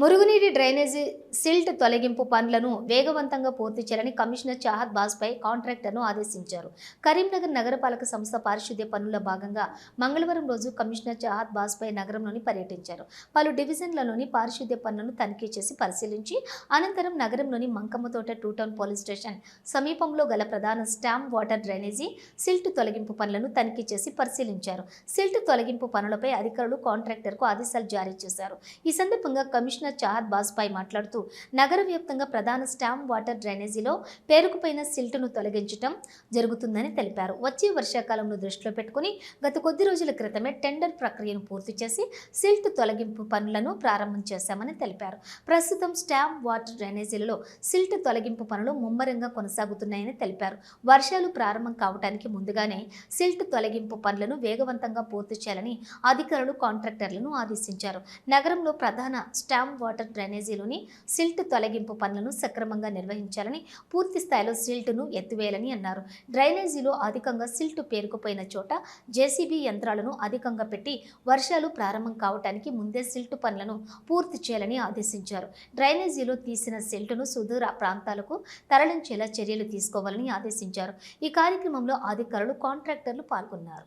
మురుగునీటి drainage silt తొలగింపు పనులను వేగవంతంగా పూర్తి చేయాలని కమిషనర్ చాహద్ బాజ్పై కాంట్రాక్టర్ను ఆదేశించారు. కరీంనగర్ నగరపాలక సంస్థ పారిశుద్ధ్య పనుల భాగంగా మంగళవారం రోజు కమిషనర్ చాహద్ బాజ్పై నగరంలోని పర్యటించారు. పలు డివిజన్లలోని పారిశుద్ధ్య పనులను తనిఖీ చేసి పరిశీలించి అనంతరం నగరంలోని Mankammathota two town police station సమీపంలో గల ప్రధాన స్టామ్ వాటర్ డ్రైనేజీ సిల్ట్ తొలగింపు పనులను తనిఖీ చేసి పరిశీలించారు. సిల్ట్ తొలగింపు పనులపై అధికారులు కాంట్రాక్టర్కు ఆదేశాలు జారీ చేశారు. ఈ సందర్భంగా కమిషనర్ చాహద్ బాజ్పాయ్ మాట్లాడుతూ నగర వ్యాప్తంగా ప్రధాన స్టామ్ వాటర్ డ్రైనేజీలో పేరుకుపోయిన సిల్ట్ను తొలగించడం జరుగుతుందని తెలిపారు. వచ్చే వర్షాకాలంను దృష్టిలో పెట్టుకుని గత కొద్ది రోజుల క్రితమే టెండర్ ప్రక్రియను పూర్తి చేసి సిల్ట్ తొలగింపు పనులను ప్రారంభం చేశామని తెలిపారు. ప్రస్తుతం స్టామ్ వాటర్ డ్రైనేజీలలో సిల్ట్ తొలగింపు పనులు ముమ్మరంగా కొనసాగుతున్నాయని తెలిపారు. వర్షాలు ప్రారంభం కావడానికి ముందుగానే సిల్ట్ తొలగింపు పనులను వేగవంతంగా పూర్తి చేయాలని అధికారులు కాంట్రాక్టర్లను ఆదేశించారు. నగరంలో ప్రధాన స్టామ్ వాటర్ డ్రైనేజీలోని సిల్ట్ తొలగింపు పనులను సక్రమంగా నిర్వహించాలని పూర్తి స్థాయిలో సిల్ట్ను ఎత్తివేయాలని అన్నారు. డ్రైనేజీలో అధికంగా సిల్ట్ పేరుకుపోయిన చోట జేసీబీ యంత్రాలను అధికంగా పెట్టి వర్షాలు ప్రారంభం కావటానికి ముందే సిల్ట్ పనులను పూర్తి చేయాలని ఆదేశించారు. డ్రైనేజీలో తీసిన సిల్ట్ను సుదూర ప్రాంతాలకు తరలించేలా చర్యలు తీసుకోవాలని ఆదేశించారు. ఈ కార్యక్రమంలో అధికారులు కాంట్రాక్టర్లు పాల్గొన్నారు.